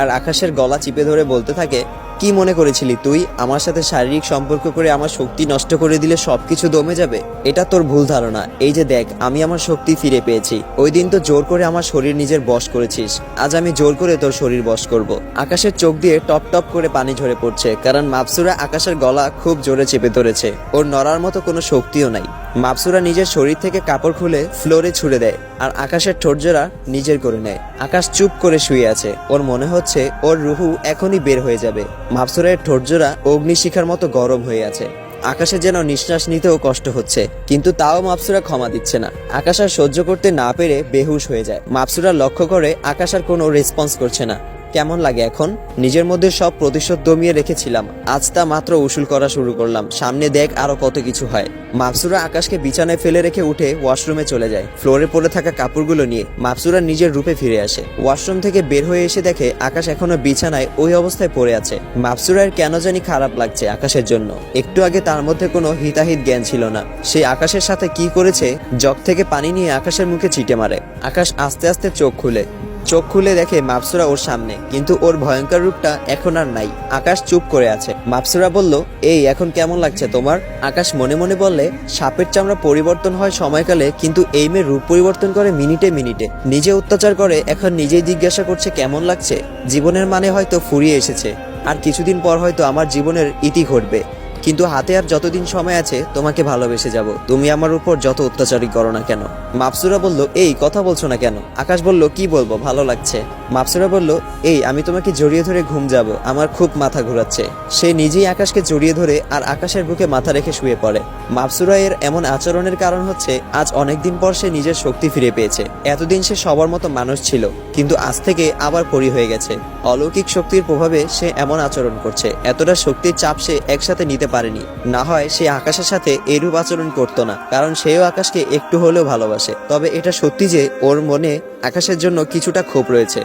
আর আকাশের গলা চিপে ধরে বলতে থাকে, কি মনে করেছিলি তুই? আমার সাথে শারীরিক সম্পর্ক করে আমার শক্তি নষ্ট করে দিলে সবকিছু দমে যাবে? এটা তোর ভুল ধারণা। এই যে দেখ, আমি আমার শক্তি ফিরে পেয়েছি। ওই দিন তো জোর করে আমার শরীর নিজের বশ করেছিস। আজ আমি জোর করে তোর শরীর বশ করব। আকাশের চোখ দিয়ে টপ টপ করে পানি ঝরে পড়ছে, কারণ মাপসুরা আকাশের গলা খুব জোরে চেপে ধরেছে। ওর নড়ার মতো কোনো শক্তিও নাই। মাপসুরা নিজের শরীর থেকে কাপড় খুলে ফ্লোরে ছুড়ে দেয়, আর আকাশের ঠোঁটজোড়া নিজের করে নেয়। আকাশ চুপ করে শুয়ে আছে। ওর মনে হচ্ছে ওর রুহু এখনই বের হয়ে যাবে। মাপসুরের ঠোঁটজোড়া অগ্নিশিখার মতো গরম হয়ে আছে। আকাশে যেন নিঃশ্বাস নিতেও কষ্ট হচ্ছে, কিন্তু তাও মাপসুরা ক্ষমা দিচ্ছে না। আকাশ আর সহ্য করতে না পেরে বেহুশ হয়ে যায়। মাপসুরা লক্ষ্য করে আকাশ আর কোনো রেসপন্স করছে না। কেমন লাগে এখন? নিজের মধ্যে সব প্রতিশোধ দমিয়ে রেখেছিলাম। আজ তা মাত্র উসুল করা শুরু করলাম। সামনে দেখ আরও কত কিছু হয়। মাপসুরা আকাশকে বিছানায় ফেলে রেখে উঠে ওয়াশরুমে চলে যায়। ফ্লোরে পড়ে থাকা কাপড়গুলো নিয়ে মাপসুরা নিজের রূপে ফিরে আসে। ওয়াশরুম থেকে বের হয়ে এসে দেখে আকাশ এখনও বিছানায় ওই অবস্থায় পড়ে আছে। মাপসুরার কেন জানি খারাপ লাগছে আকাশের জন্য। একটু আগে তার মধ্যে কোনো হিতাহিত জ্ঞান ছিল না। সে আকাশের সাথে কি করেছে, জগ থেকে পানি নিয়ে আকাশের মুখে চিটে মারে। আকাশ আস্তে আস্তে চোখ খুলে। চোখ খুলে দেখে মাপসুরা ওর সামনে, কিন্তু ওর ভয়ঙ্কর রূপটা এখন আর নাই। আকাশ চুপ করে আছে। মাপসুরা বলল, এই, এখন কেমন লাগছে তোমার? আকাশ মনে মনে বললে, সাপের চামড়া পরিবর্তন হয় সময়কালে, কিন্তু এই মেয়ে রূপ পরিবর্তন করে মিনিটে মিনিটে। নিজে অত্যাচার করে, এখন নিজেই জিজ্ঞাসা করছে, কেমন লাগছে? জীবনের মানে হয়তো ফুরিয়ে এসেছে। আর কিছুদিন পর হয়তো আমার জীবনের ইতি ঘটবে। কিন্তু হাতে আর যতদিন সময় আছে, তোমাকে ভালোবেসে যাব। তুমি আমার উপর যত অত্যাচারই করো না কেন। মাপসুরা বলল, এই, কথা বলছো না কেন? আকাশ বলল, কি বলব? ভালো লাগছে। মাপসুরা বলল, এই, আমি তোমাকে জড়িয়ে ধরে ঘুম যাব। আমার খুব মাথা ঘোরাচ্ছে। সে নিজেই আকাশকে জড়িয়ে ধরে আর আকাশের বুকে মাথা রেখে শুয়ে পড়ে। মাপসুরা এর এমন আচরণের কারণ হচ্ছে, আজ অনেকদিন পর সে নিজের শক্তি ফিরে পেয়েছে। এতদিন সে সবার মতো মানুষ ছিল, কিন্তু আজ থেকে আবার পরি হয়ে গেছে। অলৌকিক শক্তির প্রভাবে সে এমন আচরণ করছে। এতটা শক্তির চাপ সে একসাথে নিতে পারেনি। না হয় সে আকাশের সাথে এরূপ আচরণ করতো না, কারণ সেও আকাশকে একটু হলেও ভালোবাসে। তবে এটা সত্যি যে ওর মনে আকাশের জন্য কিছুটা ক্ষোভ রয়েছে।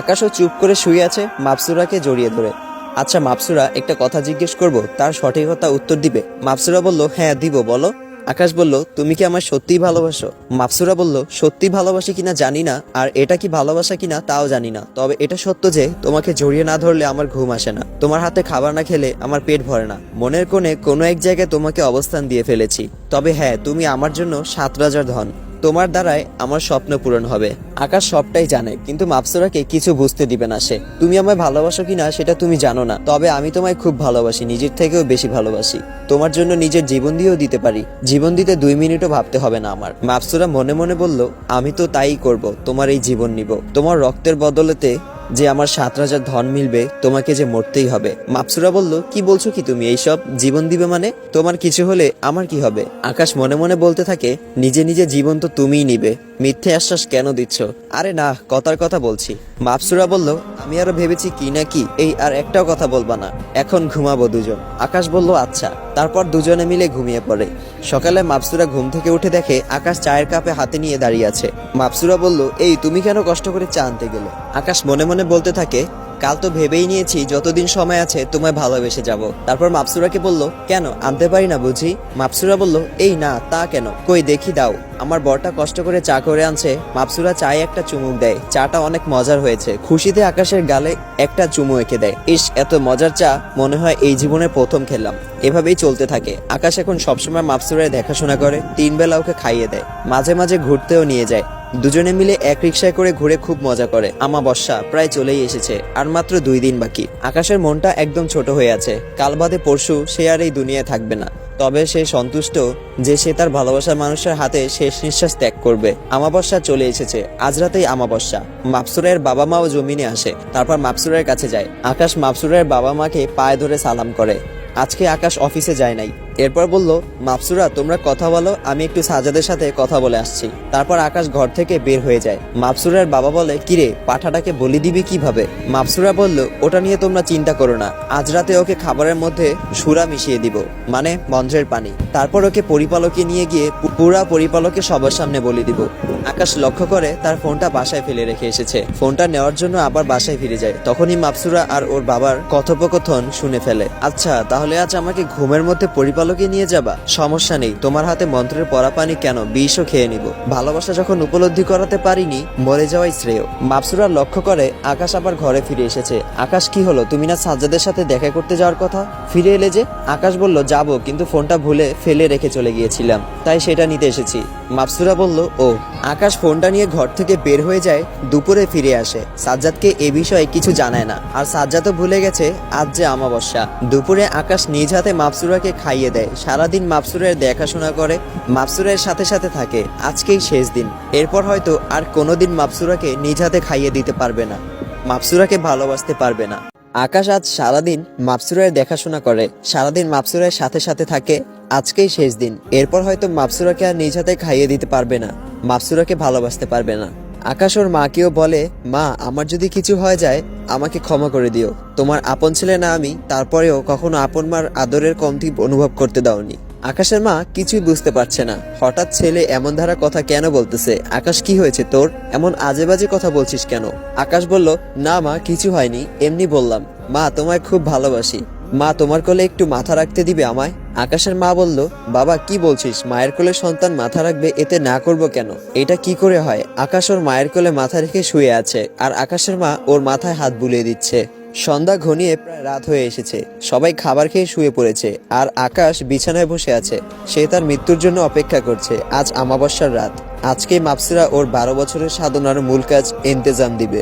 আকাশও চুপ করে শুয়ে আছে মাপসুরাকে জড়িয়ে ধরে। আচ্ছা মাপসুরা, একটা কথা জিজ্ঞেস করব, তার সঠিকতা উত্তর দিবে? মাপসুরা বলল হ্যাঁ দিব, বলো। আকাশ বলল, তুমি কি আমার সত্যিই ভালোবাসো? মাপসুরা বলল সত্যি ভালোবাসি কিনা জানি না, আর এটা কি ভালোবাসা কিনা তাও জানি না। তবে এটা সত্য যে, তোমাকে জড়িয়ে না ধরলে আমার ঘুম আসে না। তোমার হাতে খাবার না খেলে আমার পেট ভরে না। মনের কোণে কোনো এক জায়গায় তোমাকে অবস্থান দিয়ে ফেলেছি। তবে হ্যাঁ তুমি আমার জন্য সাত রাজার ধন। তোমার দ্বারাই আমার স্বপ্ন পূরণ হবে। আকাশ সবটাই জানে, কিন্তু মাপসুরাকে কিছু বুঝতে দিবে না সে। তুমি আমায় ভালোবাসো কিনা সেটা তুমি জানো না, তবে আমি তোমায় খুব ভালোবাসি, নিজের থেকেও বেশি ভালোবাসি। তোমার জন্য নিজের জীবন দিয়েও দিতে পারি, জীবন দিতে দুই মিনিটও ভাবতে হবে না আমার। মাপসুরা মনে মনে বলল, আমি তো তাই করব, তোমার এই জীবন নিব। তোমার রক্তের বদলেতে যে আমার সাত রাজার ধন মিলবে, তোমাকে যে মরতেই হবে। মাপসুরা বলল, কি বলছো কি তুমি এইসব? জীবন দিবে মানে? তোমার কিছু হলে আমার কি হবে? আকাশ মনে মনে বলতে থাকে, নিজে নিজে জীবন তো তুমিই নিবে। মিথ্যে আশ্বাস কেন দিচ্ছ? আরে না, কথার কথা বলছি। মাপসুরা বলল, আমি আরও ভেবেছি কি না কি? এই আর একটাও কথা বলবা না। এখন ঘুমাবো দুজন। আকাশ বলল আচ্ছা। তারপর দুজনে মিলে ঘুমিয়ে পড়ে। সকালে মাপসুরা ঘুম থেকে উঠে দেখে আকাশ চায়ের কাপে হাতে নিয়ে দাঁড়িয়ে আছে। মাপসুরা বলল, এই, তুমি কেন কষ্ট করে চা আনতে গেলে? আকাশ মনে মনে বলতে থাকে কাল তো ভেবেই নিয়েছি যতদিন সময় আছে তোমায় ভালোবেসে যাব। তারপর মাপসুরাকে বলল, কেন? আনতে পারি না বুঝি? মাপসুরা বলল, এই না, তা কেন? কই, দেখি দাও। আমার বরটা কষ্ট করে চা করে আনছে। মাপসুরা চায়ে একটা চুমুক দেয়। চাটা অনেক মজার হয়েছে। খুশিতে আকাশের গালে একটা চুমু এঁকে দেয়। ইস, এত মজার চা! মনে হয় এই জীবনে প্রথম খেলাম এভাবেই চলতে থাকে। আকাশ এখন সবসময় মাপসুরায় দেখাশোনা করে। তিন বেলা ওকে খাইয়ে দেয়। মাঝে মাঝে ঘুরতেও নিয়ে যায়। দুজনে মিলে এক রিক্সায় করে ঘুরে খুব মজা করে। আমাবস্যা প্রায় চলেই এসেছে, আর মাত্র দুই দিন বাকি। আকাশের মনটা একদম ছোট হয়ে আছে। কাল বাদে পরশু সে আর এই দুনিয়ায় থাকবে না। তবে সে সন্তুষ্ট যে সে তার ভালোবাসার মানুষের হাতে শেষ নিঃশ্বাস ত্যাগ করবে। আমাবস্যা চলে এসেছে, আজ রাতেই আমাবস্যা। মাপসুরের বাবা মাও জমিনে আসে, তারপর মাপসুরের কাছে যায়। আকাশ মাপসুরের বাবা মাকে পায়ে ধরে সালাম করে। আজকে আকাশ অফিসে যায় নাই। এরপর বলল, মাপসুরা, তোমরা কথা বলো, আমি একটু সাজাদের সাথে কথা বলে আসছি। তারপর আকাশ ঘর থেকে বের হয়ে যায়। মাপসুরার বাবা বলে, কিরে, পাঠাটাকে বলি দিবি কীভাবে? মাপসুরা বলল, ওটা নিয়ে তোমরা চিন্তা করো না। আজ রাতে ওকে খাবারের মধ্যে সুরা মিশিয়ে দিব মানে মন্ত্রের পানি। তারপর ওকে পরিপালকে নিয়ে গিয়ে পুরা পরিপালকে সবার সামনে বলে দিব। আকাশ লক্ষ্য করে তার ফোনটা বাসায় ফেলে রেখে এসেছে। ফোনটা নেওয়ার জন্য আবার বাসায় ফিরে যায়। তখনই মাপসুরা আর ওর বাবার কথোপকথন শুনে ফেলে আচ্ছা তাহলে আজ আমাকে ঘুমের মধ্যে পরিপালক পরিপালকে নিয়ে যাবা। সমস্যা নেই, তোমার হাতে মন্ত্রের পরা পানি কেন? বিষও খেয়ে নিব। ভালোবাসা যখন উপলব্ধি করাতে পারিনি, মরে যাওয়াই শ্রেয়। মাপসুরা লক্ষ্য করে আকাশ আবার ঘরে ফিরে এসেছে। আকাশ কি হলো? তুমি না সাজ্জাদের সাথে দেখা করতে যাওয়ার কথা? ফিরে এলে যে? আকাশ বলল, যাব, কিন্তু ফোনটা ভুলে ফেলে রেখে চলে গিয়েছিলাম। তাই সেটা নিতে এসেছি। মাপসুরা বলল ও আকাশ ফোনটা নিয়ে ঘর থেকে বের হয়ে যায়, দুপুরে ফিরে আসে। সাজ্জাদকে এ বিষয়ে কিছু জানায় না। আর সাজ্জাদও ভুলে গেছে, আজ যে আমাবস্যা দুপুরে আকাশ নিজ হাতে মাপসুরাকে খাইয়ে দেয়। সারাদিন মাপসুরের দেখাশোনা করে, মাপসুরের সাথে সাথে থাকে। আজকেই শেষ দিন। এরপর হয়তো আর কোনোদিন মাপসুরাকে নিজ হাতে খাইয়ে দিতে পারবে না। মাপসুরাকে ভালোবাসতে পারবে না। আকাশ আজ সারাদিন মাপসুরের দেখাশোনা করে। সারাদিন মাপসুরের সাথে সাথে থাকে। আজকেই শেষ দিন। এরপর হয়তো মাপসুরাকে আর নিজ হাতে খাইয়ে দিতে পারবে না। মাপসুরাকে ভালোবাসতে পারবে না। আকাশ ওর মাকেও বলে, মা, আমার যদি কিছু হয়ে যায়, আমাকে ক্ষমা করে দিও। তোমার আপন ছেলে না আমি, তারপরেও কখনো আপন মার আদরের কমতি অনুভব করতে দাওনি। আকাশের মা কিছুই বুঝতে পারছে না। হঠাৎ ছেলে এমন ধারা কথা কেন বলতেছে? আকাশ, কি হয়েছে তোর? এমন আজে বাজে কথা বলছিস কেন? আকাশ বলল, না মা, কিছু হয়নি। এমনি বললাম, মা, তোমায় খুব ভালোবাসি মা তোমার কোলে একটু মাথা রাখতে দিবে আমায়? আকাশের মা বলল, বাবা, কি বলছিস? মায়ের কোলে সন্তান মাথা রাখবে, এতে না করব কেন? এটা কি করে হয়? আকাশ ওর মায়ের কোলে মাথা রেখে শুয়ে আছে, আর আকাশের মা ওর মাথায় হাত বুলিয়ে দিচ্ছে। সন্ধ্যা ঘনিয়ে প্রায় রাত হয়ে এসেছে। সবাই খাবার খেয়ে শুয়ে পড়েছে, আর আকাশ বিছানায় বসে আছে। সে তার মৃত্যুর জন্য অপেক্ষা করছে, আজ আমাবস্যার রাত। আজকে মাপসিরা ওর বারো বছরের সাধনার মূল কাজ ইন্তেজাম দিবে।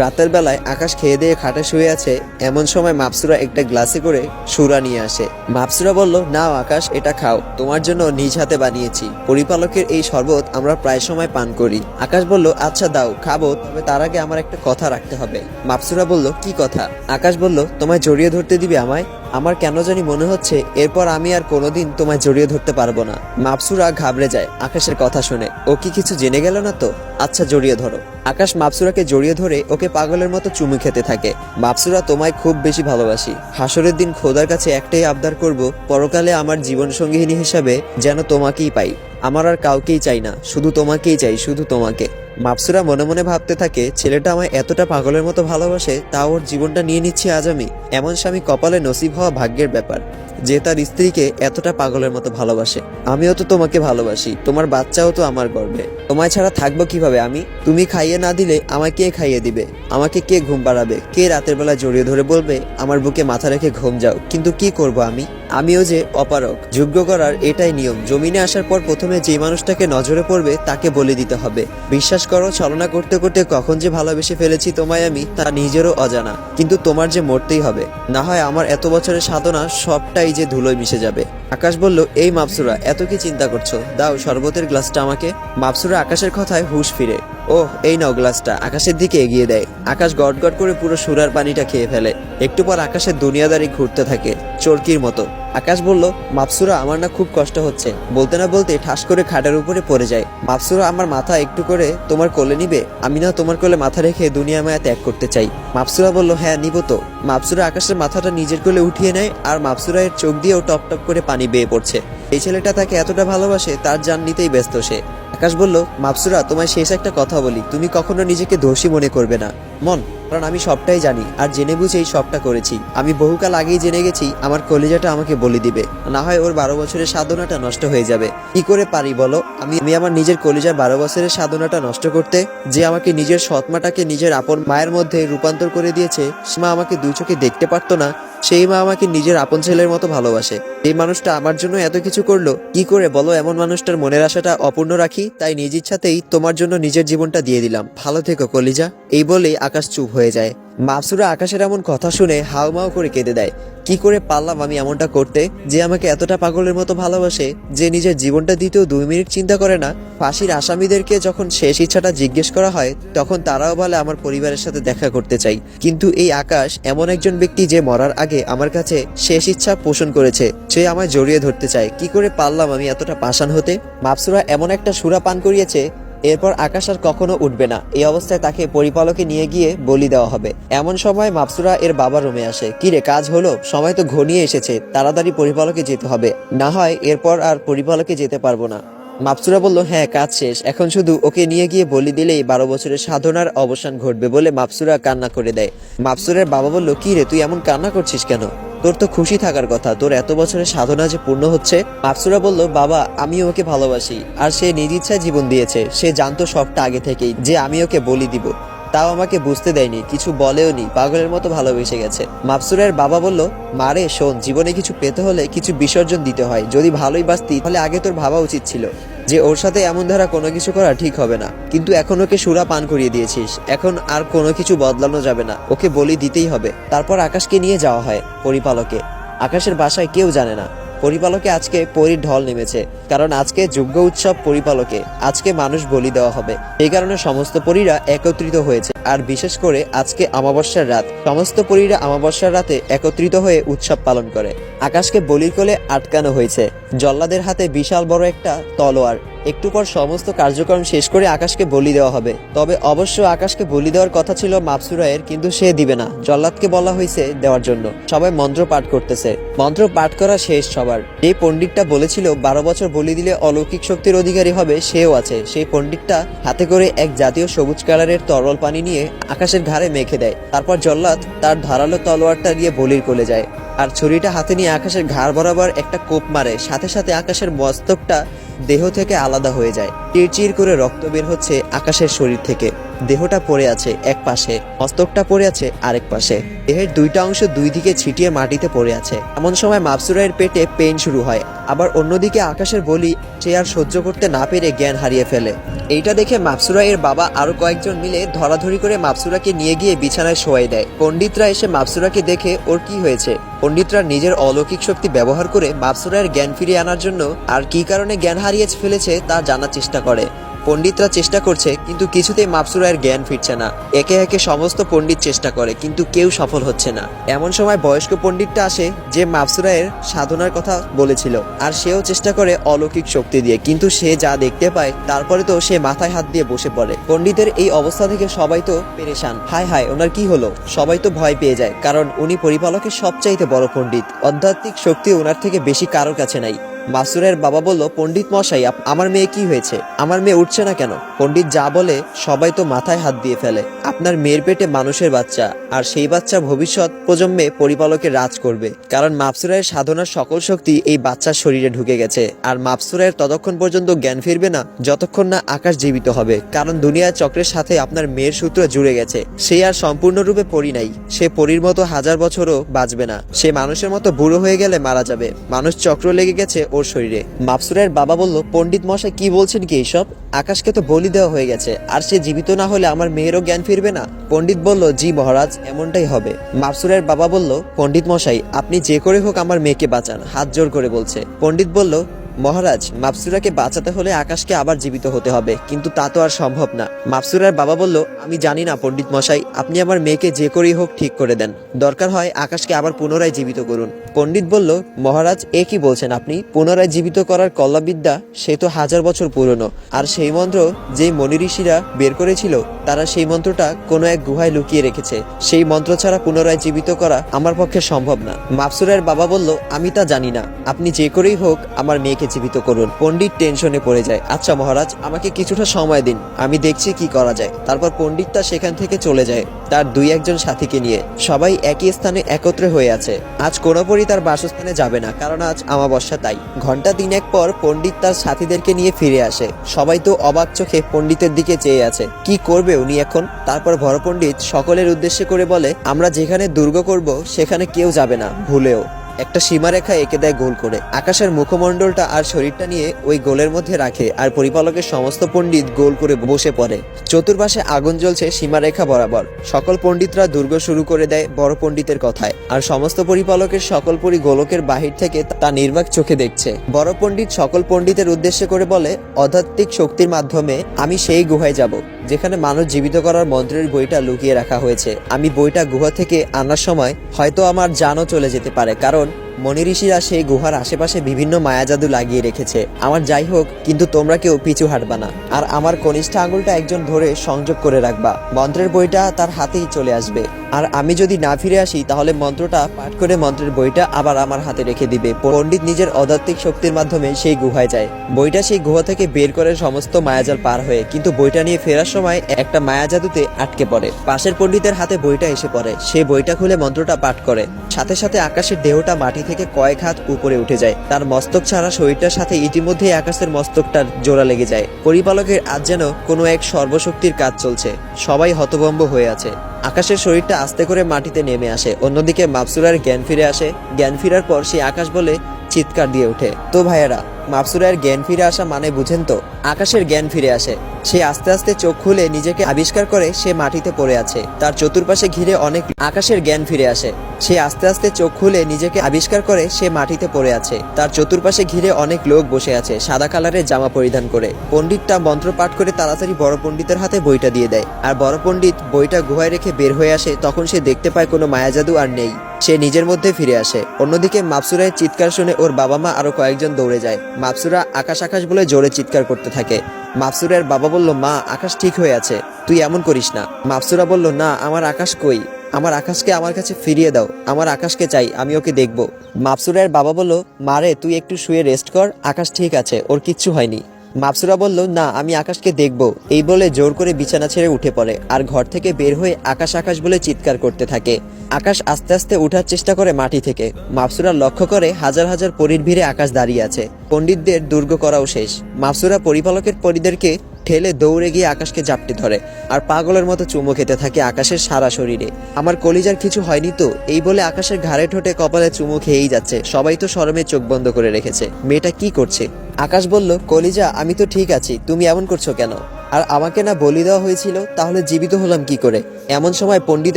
রাতের বেলায় আকাশ খেয়ে দিয়ে খাটে শুয়ে আছে, এমন সময় মাপসুরা একটা গ্লাসে করে সুরা নিয়ে আসে। মাপসুরা বলল, নাও আকাশ, এটা খাও। তোমার জন্য নিজ হাতে বানিয়েছি। পরিপালকের এই শরবত আমরা প্রায় সময় পান করি। আকাশ বলল আচ্ছা দাও, খাব, তবে তার আগে আমার একটা কথা রাখতে হবে। মাপসুরা বলল, কি কথা? আকাশ বলল, তোমায় জড়িয়ে ধরতে দিবে আমায়? আমার কেন জানি মনে হচ্ছে, এরপর আমি আর কোনোদিন তোমায় জড়িয়ে ধরতে পারব না। মাপসুরা ঘাবড়ে যায়, আকাশের কথা শুনে। ও কি কিছু জেনে গেল না তো? আচ্ছা জড়িয়ে ধরো। আকাশ মাপসুরাকে জড়িয়ে ধরে ওকে পাগলের মতো চুমু খেতে থাকে। মাপসুরা তোমায় খুব বেশি ভালোবাসি। হাসরের দিন খোদার কাছে একটাই আবদার করব, পরকালে আমার জীবন সঙ্গিনী হিসাবে যেন তোমাকেই পাই। আমার আর কাউকেই চাই না, শুধু তোমাকেই চাই, শুধু তোমাকে। মাপসুরা মনে মনে ভাবতে থাকে, ছেলেটা আমায় এতটা পাগলের মতো ভালোবাসে তা ওর জীবনটা নিয়ে নিচ্ছি আজ আমি। এমন স্বামী কপালে নসিব হওয়া ভাগ্যের ব্যাপার, যে তার স্ত্রীকে এতটা পাগলের মতো ভালোবাসে। আমিও তো তোমাকে ভালোবাসি, তোমার বাচ্চাও তো আমার গর্বে। তোমায় ছাড়া থাকব কীভাবে আমি? তুমি খাইয়ে না দিলে আমায় কে খাইয়ে দিবে? আমাকে কে ঘুম পাড়াবে? কে রাতের বেলা জড়িয়ে ধরে বলবে, আমার বুকে মাথা রেখে ঘুম যাও, কিন্তু কি করব আমি? আমিও যে অপারক যোগ্য করার এটাই নিয়ম। জমিনে আসার পর প্রথমে যে মানুষটাকে নজরে পড়বে, তাকে বলে দিতে হবে। বিশ্বাস করো ছলনা করতে করতে কখন যে ভালোবেসে ফেলেছি তোমায় আমি, তা নিজেরও অজানা। কিন্তু তোমার যে মরতেই হবে। না হয় আমার এত বছরের সাধনা সবটাই যে ধুলোয় মিশে যাবে। আকাশ বলল, এই মাপসুরা, এত কি চিন্তা করছ? দাও, শরবতের গ্লাসটা আমাকে। মাপসুরা আকাশের কথায় হুশ ফিরে। ওহ, এই নাও গ্লাসটা। আকাশের দিকে এগিয়ে দেয়। আকাশ গট করে পুরো সুরার পানিটা খেয়ে ফেলে। একটু পর আকাশের দুনিয়াদারি ঘুরতে থাকে, চরকির মতো। আকাশ বলল, মাপসুরা, আমার না খুব কষ্ট হচ্ছে। বলতে না বলতে ঠাস করে খাটার উপরে পড়ে যায়। মাপসুরা, আমার মাথা একটু করে তোমার কোলে নিবে? আমি না তোমার কোলে মাথা রেখে দুনিয়া মায়া ত্যাগ করতে চাই। মাপসুরা বলল হ্যাঁ নিব তো। মাপসুরা আকাশের মাথাটা নিজের কোলে উঠিয়ে নেয় আর মাপসুরা এর চোখ দিয়েও টপ টপ করে পানি বেয়ে পড়ছে। এই ছেলেটা তাকে এতটা ভালোবাসে, তার জান নিতেই ব্যস্ত সে। আকাশ বলল, মাপসুরা, তোমায় শেষ একটা কথা বলি। তুমি কখনো নিজেকে দোষী মনে করবে না। মন, কারণ আমি সবটাই জানি, আর জেনে বুঝে এই সবটা করেছি। আমি বহুকাল আগেই জেনে গেছি, আমার কলিজাটা আমাকে বলে দিবে। না হয় ওর বারো বছরের সাধনাটা নষ্ট হয়ে যাবে। কি করে পারি বলো? আমি আমি আমার নিজের কলিজার বারো বছরের সাধনাটা নষ্ট করতে, যে আমাকে নিজের সৎমাটাকে নিজের আপন মায়ের মধ্যে রূপান্তর করে দিয়েছে, সে মা আমাকে দুই চোখে দেখতে পারতো না। সেই মা আমাকে নিজের আপন ছেলের মতো ভালোবাসে। এই মানুষটা আমার জন্য এত কিছু করল, কি করে বলো? এমন মানুষটার মনের আশাটা অপূর্ণ রাখি, তাই নিজ ইচ্ছাতেই তোমার জন্য নিজের জীবনটা দিয়ে দিলাম। ভালো থেকো, কলিজা। এই বলেই আকাশ চুপ হয়ে যায়। মাফসুরা আকাশের এমন কথা শুনে হাউমাউ করে কেঁদে দেয়। কি করে পারলাম আমি এমনটা করতে যে আমাকে এতটা পাগলের মতো ভালোবাসে যে নিজের জীবনটা দিতেও দুই মিনিট চিন্তা করে না? ফাঁসির আসামিদেরকে যখন শেষ ইচ্ছাটা জিজ্ঞেস করা হয়, তখন তারাও বলে, আমার পরিবারের সাথে দেখা করতে চাই। কিন্তু এই আকাশ এমন একজন ব্যক্তি যে মরার আগে আমার কাছে শেষ ইচ্ছা পোষণ করেছে। সে আমায় জড়িয়ে ধরতে চায়। কি করে পারলাম আমি এতটা পাষাণ হতে? মাপসুরা এমন একটা সুরা পান করিয়েছে এরপর আকাশ আর কখনো উঠবে না। এই অবস্থায় তাকে পরিপালকে নিয়ে গিয়ে বলি দেওয়া হবে। এমন সময় মাপসুরা এর বাবা রুমে আসে। কি রে, কাজ হলো? সময় তো ঘনিয়ে এসেছে। তাড়াতাড়ি পরিপালকে যেতে হবে। না হয় এরপর আর পরিপালকে যেতে পারব না। মাপসুরা বলল হ্যাঁ কাজ শেষ। এখন শুধু ওকে নিয়ে গিয়ে বলি দিলেই বারো বছরের সাধনার অবসান ঘটবে বলে মাপসুরা কান্না করে দেয়। মাপসুরের বাবা বলল, কি রে, তুই এমন কান্না করছিস কেন? তোর তো খুশি থাকার কথা। তোর এত বছরের সাধনা যে পূর্ণ হচ্ছে, মাফসুরা বলল, বাবা, আমি ওকে ভালোবাসি, আর সে নিজ ইচ্ছায় জীবন দিয়েছে। সে জানতো সবটা আগে থেকেই যে আমি ওকে বলি দিব। তাও আমাকে বুঝতে দেয়নি, কিছু বলেও নি, পাগলের মতো ভালোবেসে গেছে। মাপসুরের বাবা বলল, মারে, শোন, জীবনে কিছু পেতে হলে কিছু বিসর্জন দিতে হয়, যদি ভালোই বাঁচতি, তাহলে আগে তোর ভাবা উচিত ছিল যে ওর সাথে এমন ধারা কোনো কিছু করা ঠিক হবে না। কিন্তু এখন ওকে সুরা পান করিয়ে দিয়েছিস, এখন আর কোনো কিছু বদলানো যাবে না, ওকে বলি দিতেই হবে। তারপর আকাশকে নিয়ে যাওয়া হয়, পরিপালকে। আকাশের বাসায় কেউ জানে না। পরিপালকে আজকে পরীর ঢল নেমেছে, কারণ আজকে যজ্ঞ উৎসব পরিপালকে, আজকে মানুষ বলি দেওয়া হবে। এই কারণে সমস্ত পরীরা একত্রিত হয়েছে। আর বিশেষ করে আজকে অমাবস্যার রাত। সমস্ত পরীরা অমাবস্যার রাতে একত্রিত হয়ে উৎসব পালন করে। আকাশকে বলির কোলে আটকানো হয়েছে। জল্লাদের হাতে বিশাল বড় একটা তলোয়ার। একটু পর সমস্ত কার্যক্রম শেষ করে আকাশকে বলি দেওয়া হবে। তবে অবশ্য আকাশকে বলি দেওয়ার কথা ছিল মাপসুরায়ের কিন্তু সে দিবে না। জল্লাদকে বলা হয়েছে দেওয়ার জন্য। সবাই মন্ত্র পাঠ করতেছে। মন্ত্র পাঠ করা শেষ সবার। যে পণ্ডিতটা বলেছিল, বারো বছর বলি দিলে অলৌকিক শক্তির অধিকারী হবে, সেও আছে। সেই পণ্ডিতটা হাতে করে এক জাতীয় সবুজ কালারের তরল পানি নিয়ে আকাশের ঘাড়ে মেখে দেয়। তারপর জল্লাদ তার ধারালো তলোয়ারটা দিয়ে বলির কোলে যায়। আর ছুরিটা হাতে নিয়ে আকাশের ঘাড় বরাবর একটা কোপ মারে। সাথে সাথে আকাশের মস্তকটা দেহ থেকে আলাদা হয়ে যায়। চিরচির করে রক্ত বের হচ্ছে আকাশের শরীর থেকে। দেহটা পড়ে আছে এক পাশে, মস্তকটা পড়ে আছে আরেক পাশে। দেহের দুইটা অংশ দুই দিকে ছিটিয়ে মাটিতে পড়ে আছে। এমন সময় মাপসুরাইয়ের পেটে পেন শুরু হয়। আবার অন্যদিকে আকাশের বলি সে আর সহ্য করতে না পেরে জ্ঞান হারিয়ে ফেলে। এইটা দেখে মাপসুরাইয়ের বাবা আরও কয়েকজন মিলে ধরাধরি করে মাপসুরাকে নিয়ে গিয়ে বিছানায় শোয়াই দেয়। পণ্ডিতরা এসে মাপসুরাকে দেখে ওর কি হয়েছে। পণ্ডিতরা নিজের অলৌকিক শক্তি ব্যবহার করে মাপসুরায়ের জ্ঞান ফিরিয়ে আনার জন্য আর কি কারণে জ্ঞান হারিয়ে ফেলেছে তা জানার চেষ্টা করে। পণ্ডিতরা চেষ্টা করছে, কিন্তু কিছুতেই মাপসুরায়ের জ্ঞান ফিরছে না। একে একে সমস্ত পণ্ডিত চেষ্টা করে, কিন্তু কেউ সফল হচ্ছে না। এমন সময় বয়স্ক পণ্ডিতটা আসে, যে মাপসুরায়ের সাধনার কথা বলেছিল, আর সেও চেষ্টা করে অলৌকিক শক্তি দিয়ে, কিন্তু সে যা দেখতে পায়, তারপরে তো সে মাথায় হাত দিয়ে বসে পড়ে। পণ্ডিতের এই অবস্থা থেকে সবাই তো পেরেশান। হায় হায়, ওনার কি হলো? সবাই তো ভয় পেয়ে যায়, কারণ উনি পরিপালকের সবচাইতে বড় পণ্ডিত। আধ্যাত্মিক শক্তি ওনার থেকে বেশি কারোর কাছে নাই। মাসুরের বাবা বলল, পণ্ডিত মশাই আমার মেয়ে কি হয়েছে? আমার মেয়ে উঠছে না কেন? পণ্ডিত যা বলে, সবাই তো মাথায় হাত দিয়ে ফেলে। আপনার মেয়ের পেটে মানুষের বাচ্চা, আর সেই বাচ্চা ভবিষ্যৎ প্রজন্মে পরিপালকের রাজ করবে। কারণ মাপসুরায়ের সাধনার সকল শক্তি এই বাচ্চার শরীরে ঢুকে গেছে। আর মাপসুরায়ের ততক্ষণ পর্যন্ত জ্ঞান ফিরবে না, যতক্ষণ না আকাশ জীবিত হবে। কারণ দুনিয়ার চক্রের সাথে আপনার মেয়ের সূত্র জুড়ে গেছে। সে আর সম্পূর্ণরূপে পরি নাই। সে পরীর মতো হাজার বছরও বাঁচবে না। সে মানুষের মতো বুড়ো হয়ে গেলে মারা যাবে। মানুষ চক্র লেগে গেছে ওর শরীরে। মাপসুরের বাবা বলল, পণ্ডিত মশাই, কি বলছেন কি এইসব? আকাশকে তো বলি দেওয়া হয়ে গেছে, আর সে জীবিত না হলে আমার মেয়েরও জ্ঞান ফিরবে না। পণ্ডিত বলল, জি মহারাজ, এমনটাই হবে। মাপসুরের বাবা বলল, পণ্ডিত মশাই, আপনি যে করে হোক আমার মেয়েকে বাঁচান। হাত জোর করে বলছে। পণ্ডিত বলল মহারাজ, মাপসুরাকে বাঁচাতে হলে আকাশকে আবার জীবিত হতে হবে, কিন্তু তা তো আর সম্ভব না। মাপসুরার বাবা বলল, আমি জানি না, পণ্ডিত মশাই, আপনি আমার মেয়েকে যে করেই হোক ঠিক করে দেন। দরকার হয় আকাশকে আবার পুনরায় জীবিত করুন। পণ্ডিত বলল, মহারাজ, এ কি বলছেন আপনি? পুনরায় জীবিত করার কল্লাবিদ্যা সে তো হাজার বছর পুরনো, আর সেই মন্ত্র যে মনি ঋষিরা বের করেছিল, তারা সেই মন্ত্রটা কোনো এক গুহায় লুকিয়ে রেখেছে। সেই মন্ত্র ছাড়া পুনরায় জীবিত করা আমার পক্ষে সম্ভব না। মাপসুরের বাবা বলল, আমি তা জানি না। আপনি যে করেই হোক আমার মেয়েকে জীবিত করুন। পণ্ডিত টেনশনে পড়ে যায়। আচ্ছা মহারাজ, আমাকে কিছুটা সময় দিন। আমি দেখছি কি করা যায়। তারপর পণ্ডিতটা সেখান থেকে চলে যায়, তার দুই একজন সাথীকে নিয়ে। সবাই একই স্থানে একত্রে হয়ে আছে। আজ কোনোপরই তার বাসস্থানে যাবে না, কারণ আজ আমাবস্যা তাই। ঘণ্টা দিন এক পর পণ্ডিত তার সাথীদেরকে নিয়ে ফিরে আসে। সবাই তো অবাক চোখে পণ্ডিতের দিকে চেয়ে আছে। কি করবে উনি এখন? তারপর ভর পণ্ডিত সকলের উদ্দেশ্যে করে বলে, আমরা যেখানে দুর্গ করব, সেখানে কেউ যাবে না। ভুলেও। একটা সীমারেখা এঁকে দেয় গোল করে। আকাশের মুখমণ্ডলটা আর শরীরটা নিয়ে ওই গোলের মধ্যে রাখে আর পরিপালকের সমস্ত পণ্ডিত গোল করে বসে পড়ে। চতুর্পাশে আগুন জ্বলছে সীমারেখা বরাবর। সকল পণ্ডিতরা দুর্গ শুরু করে দেয় বড় পণ্ডিতের কথায়। আর সমস্ত পরিপালকের সকল পরি গোলকের বাহির থেকে তা নির্বাক চোখে দেখছে। বড় পণ্ডিত সকল পণ্ডিতের উদ্দেশ্যে করে বলে আধ্যাত্মিক শক্তির মাধ্যমে আমি সেই গুহায় যাব, যেখানে মানুষ জীবিত করার মন্ত্রের বইটা লুকিয়ে রাখা হয়েছে। আমি বইটা গুহা থেকে আনার সময় হয়তো আমার জানও চলে যেতে পারে, কারণ মনি ঋষিরা সেই গুহার আশেপাশে বিভিন্ন মায়া জাদু লাগিয়ে রেখেছে। আমার যাই হোক, কিন্তু তোমরা কেউ পিছু হাঁটবা না। আর আমার কনিষ্ঠ আঙুলটা একজন ধরে সংযোগ করে রাখবা। মন্ত্রের বইটা তার হাতেই চলে আসবে। আর আমি যদি না ফিরে আসি, তাহলে মন্ত্রটা পাঠ করে মন্ত্রের বইটা আবার আমার হাতে রেখে দিবে। পণ্ডিত নিজের অদাত্তিক শক্তির মাধ্যমে সেই গুহায় যায়। বইটা সেই গুহা থেকে বের করে সমস্ত মায়াজাল পার হয়ে, কিন্তু বইটা নিয়ে ফেরার সময় একটা মায়া জাদুতে আটকে পড়ে। পাশের পণ্ডিতের হাতে বইটা এসে পড়ে। সে বইটা খুলে মন্ত্রটা পাঠ করে। সাথে সাথে আকাশের দেহটা মাটি থেকে কয়েক হাত উপরে উঠে যায়। তার মস্তক ছাড়া শরীরটার সাথে ইতিমধ্যেই আকাশের মস্তকটার জোড়া লেগে যায়। পরিপালকের আজ যেন কোনো এক সর্বশক্তির কাজ চলছে। সবাই হতভম্ব হয়ে আছে। আকাশের শরীরটা আস্তে করে মাটিতে নেমে আসে। অন্যদিকে মাপসুরার জ্ঞান ফিরে আসে। জ্ঞান ফিরার পর সে আকাশ বলে চিৎকার দিয়ে ওঠে। তো ভাইয়েরা মাপসুরার জ্ঞান ফিরে আসা মানে বুঝেন তো? আকাশের জ্ঞান ফিরে আসে। সে আস্তে আস্তে চোখ খুলে নিজেকে আবিষ্কার করে সে মাটিতে পড়ে আছে। তার চতুর্পাশে ঘিরে অনেক আকাশের জ্ঞান ফিরে আসে। সে আস্তে আস্তে চোখ খুলে নিজেকে আবিষ্কার করে সে মাটিতে পড়ে আছে। তার চতুর্পাশে ঘিরে অনেক লোক বসে আছে সাদা কালারের জামা পরিধান করে। পণ্ডিতটা মন্ত্র পাঠ করে তাড়াতাড়ি বড় পণ্ডিতের হাতে বইটা দিয়ে দেয়। আর বড় পণ্ডিত বইটা গুহায় রেখে বের হয়ে আসে, তখন সে দেখতে পায় কোনো মায়াজাদু আর নেই। সে নিজের মধ্যে ফিরে আসে। অন্যদিকে মাপসুরের চিৎকার শুনে ওর বাবা মা আরও কয়েকজন দৌড়ে যায়। মাপসুরা আকাশ আকাশ বলে জোরে চিৎকার করতে থাকে। মাপসুরের বাবা বলল, মা, আকাশ ঠিক হয়ে আছে। তুই এমন করিস না। মাপসুরা বলল, না, আমার আকাশ কই? আমার আকাশকে আমার কাছে ফিরিয়ে দাও। আমার আকাশকে চাই, আমি ওকে দেখব। মাপসুরের বাবা বলল মারে তুই একটু শুয়ে রেস্ট কর। আকাশ ঠিক আছে, ওর কিচ্ছু হয়নি। মাপসুরা বলল, না, আমি আকাশকে দেখব। এই বলে জোর করে বিছানা ছেড়ে উঠে পড়ে আর ঘর থেকে বের হয়ে আকাশ আকাশ বলে চিৎকার করতে থাকে। আকাশ আস্তে আস্তে উঠার চেষ্টা করে মাটি থেকে। মাপসুরা লক্ষ্য করে হাজার হাজার পরীর ভিড়ে আকাশ দাঁড়িয়ে আছে। পণ্ডিতদের দুর্গ করাও শেষ। মাপসুরা পরিপালকের পরিদেরকে ঠেলে দৌড়ে গিয়ে আকাশকে জাপটে ধরে আর পাগলের মতো চুমো খেতে থাকে আকাশের সারা শরীরে। আমার কলিজার কিছু হয়নি তো? এই বলে আকাশের ঘাড়ে ঠোঁটে কপালে চুমো খেয়েই যাচ্ছে। সবাই তো শরমে চোখ বন্ধ করে রেখেছে। মেয়েটা কি করছে? আকাশ বলল, কলিজা, আমি তো ঠিক আছি, তুমি এমন করছ কেন? আর আমাকে না বলি দেওয়া হয়েছিল, তাহলে জীবিত হলাম কি করে? এমন সময় পণ্ডিত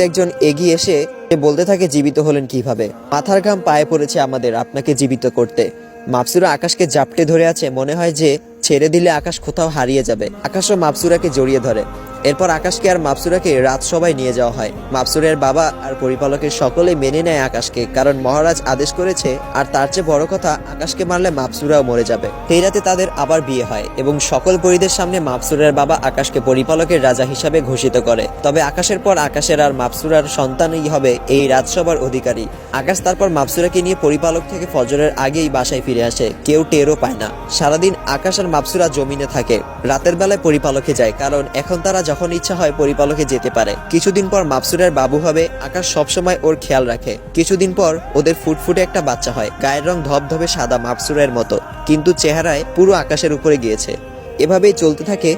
একজন এগিয়ে এসে বলতে থাকে, জীবিত হলেন কীভাবে? মাথার ঘাম পায়ে পড়েছে আমাদের, আপনাকে জীবিত করতে। মাপসুরা আকাশকে জাপটে ধরে আছে, মনে হয় যে ছেড়ে দিলে আকাশ কোথাও হারিয়ে যাবে। আকাশও মাপসুরাকে জড়িয়ে ধরে। এরপর আকাশকে আর মাপসুরাকে রাত সবাই নিয়ে যাওয়া হয়। মাপসুরের বাবা আর পরিপালকের সকলে মেনে নেয় আকাশকে, কারণ মহারাজ আদেশ করেছে, আর তার চেয়ে বড় কথা, আকাশকে মারলে মাপসুরাও মরে যাবে। সেই রাতে তাদের আবার বিয়ে হয়, এবং সকল পরিদের সামনে মাপসুরের বাবা আকাশকে পরিপালকের রাজা হিসাবে ঘোষিত করে। তবে আকাশের পর আকাশের আর মাপসুরার সন্তানই হবে এই রাজসভার অধিকারী। আকাশ তারপর মাপসুরাকে নিয়ে পরিপালক থেকে ফজরের আগেই বাসায় ফিরে আসে, কেউ টেরও পায় না। সারাদিন আকাশ আর মাপসুরা জমিনে থাকে, রাতের বেলায় পরিপালকে যায়, কারণ এখন তারা যখন ইচ্ছা হয় পরিপালকে যেতে পারে। কিছুদিন পর মাপসুরের বাবু হবে, আকাশ সবসময় ওর খেয়াল রাখে। কিছুদিন পর ওদের ফুটফুটে একটা বাচ্চা হয়, গায়ের রং ধবধবে সাদা মাপসুরের মতো। কিন্তু চেহারায় পুরো আকাশের উপরে গিয়েছে। এভাবেই চলতে থাকে।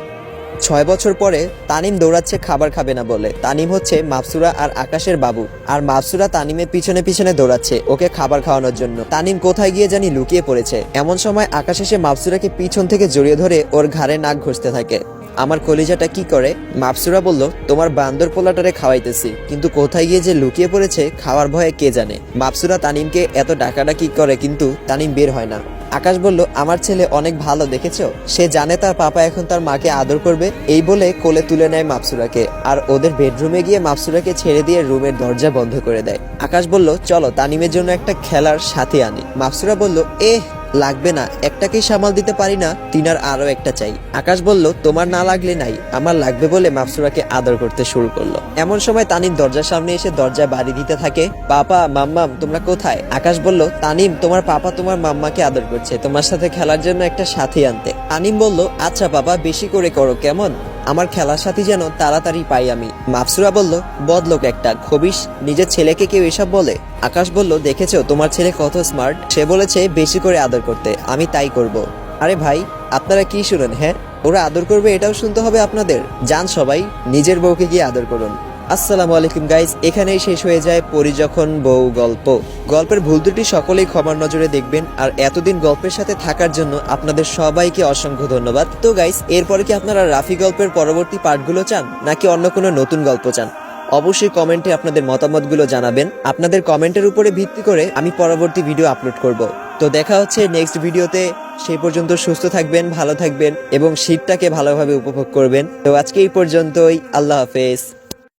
ছয় বছর পরে তানিম দৌড়াচ্ছে, খাবার খাবে না বলে। তানিম হচ্ছে মাপসুরা আর আকাশের বাবু। আর মাপসুরা তানিমের পিছনে পিছনে দৌড়াচ্ছে, ওকে খাবার খাওয়ানোর জন্য। তানিম কোথায় গিয়ে জানি লুকিয়ে পড়েছে। এমন সময় আকাশ এসে মাপসুরাকে পিছন থেকে জড়িয়ে ধরে ওর ঘাড়ে নাক ঘষতে থাকে। আমার কলিজাটা কি করে? মাপসুরা বলল, তোমার বান্দর পোলাটারে খাওয়াইতেছি। কিন্তু কোথায় গিয়ে যে লুকিয়ে পড়েছে, খাওয়ার ভয়ে কে জানে? মাপসুরা তানিমকে, এত ডাকাটা ডাকাডাকি করে কিন্তু তানিম বের হয় না। আকাশ বলল, আমার ছেলে অনেক ভালো, দেখেছ? সে জানে তার পাপা এখন তার মাকে আদর করবে। এই বলে কোলে তুলে নেয় মাপসুরাকে। আর ওদের বেডরুমে গিয়ে মাপসুরাকে ছেড়ে দিয়ে রুমের দরজা বন্ধ করে দেয়। আকাশ বলল, চলো তানিমের জন্য একটা খেলার সাথে আনি। মাপসুরা বলল, এহ লাগবে না, একটাকেই সামাল দিতে পারি না তিনার আরও একটা চাই। আকাশ বলল, তোমার না লাগলে নাই, আমার লাগবে বলে মাপসুরাকে আদর করতে শুরু করল। এমন সময় তানিম দরজার সামনে এসে দরজায় বাড়ি দিতে থাকে, পাপা, মাম্মাম, তোমরা কোথায়? আকাশ বলল, তানিম, তোমার পাপা তোমার মাম্মাকে আদর করছে, তোমার সাথে খেলার জন্য একটা সাথী আনতে। তানিম বলল আচ্ছা বাবা বেশি করে করো, কেমন? আমার খেলার সাথী যেন তাড়াতাড়ি পাই আমি। মাফসুরা বলল, বদলোক একটা খবিস নিজের ছেলেকে কেউ এসব বলে? আকাশ বলল, দেখেছ, তোমার ছেলে কত স্মার্ট? সে বলেছে বেশি করে আদর করতে, আমি তাই করব। আরে ভাই, আপনারা কি শুনেন হ্যাঁ? ওরা আদর করবে, এটাও শুনতে হবে আপনাদের। যান সবাই, নিজের বউকে গিয়ে আদর করুন। আসসালামু আলাইকুম গাইস এখানেই শেষ হয়ে যায় পরি যখন বউ গল্প। গল্পের ভুল দুটি সকলেই ক্ষমার নজরে দেখবেন, আর এতদিন গল্পের সাথে থাকার জন্য আপনাদের সবাইকে অসংখ্য ধন্যবাদ। তো গাইস এরপরে কি আপনারা রাফি গল্পের পরবর্তী পার্টগুলো চান, নাকি অন্য কোনো নতুন গল্প চান? অবশ্যই কমেন্টে আপনাদের মতামতগুলো জানাবেন। আপনাদের কমেন্টের উপরে ভিত্তি করে আমি পরবর্তী ভিডিও আপলোড করব। তো, দেখা হচ্ছে নেক্সট ভিডিওতে। সেই পর্যন্ত সুস্থ থাকবেন, ভালো থাকবেন, এবং শীতটাকে ভালোভাবে উপভোগ করবেন। তো, আজকে এই পর্যন্তই। আল্লাহ হাফেজ।